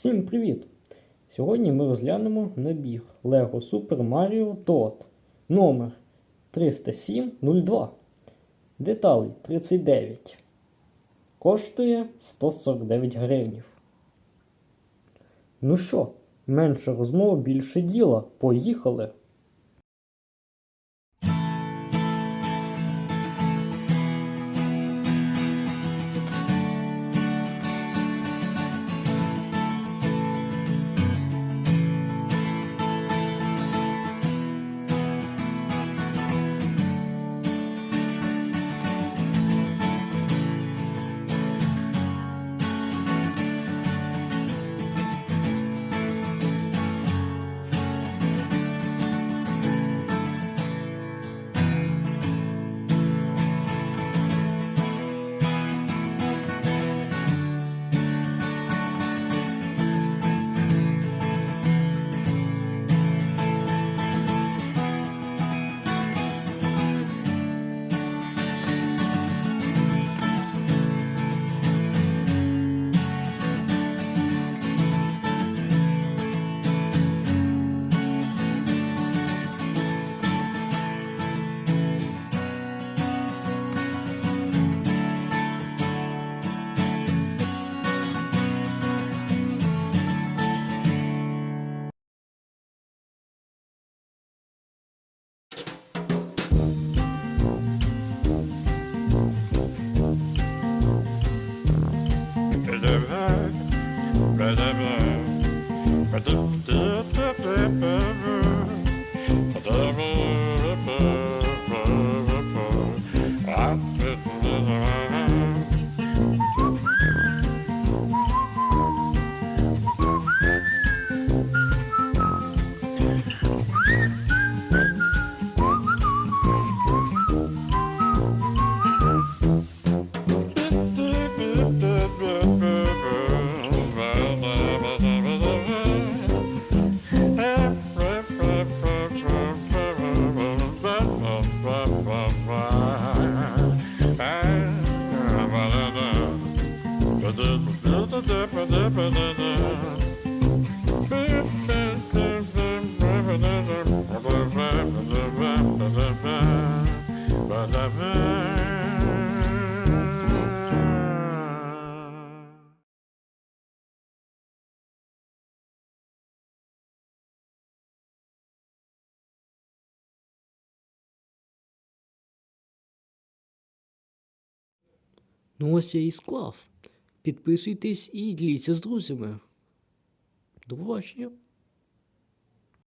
Всім привіт! Сьогодні ми розглянемо набір Lego Super Mario Toad номер 30702. Деталей 39. Коштує 149 гривнів. Ну що, менше розмов, більше діла. Поїхали! Do do do do do Ну ось я і склав. Підписуйтесь і діліться з друзями. До побачення.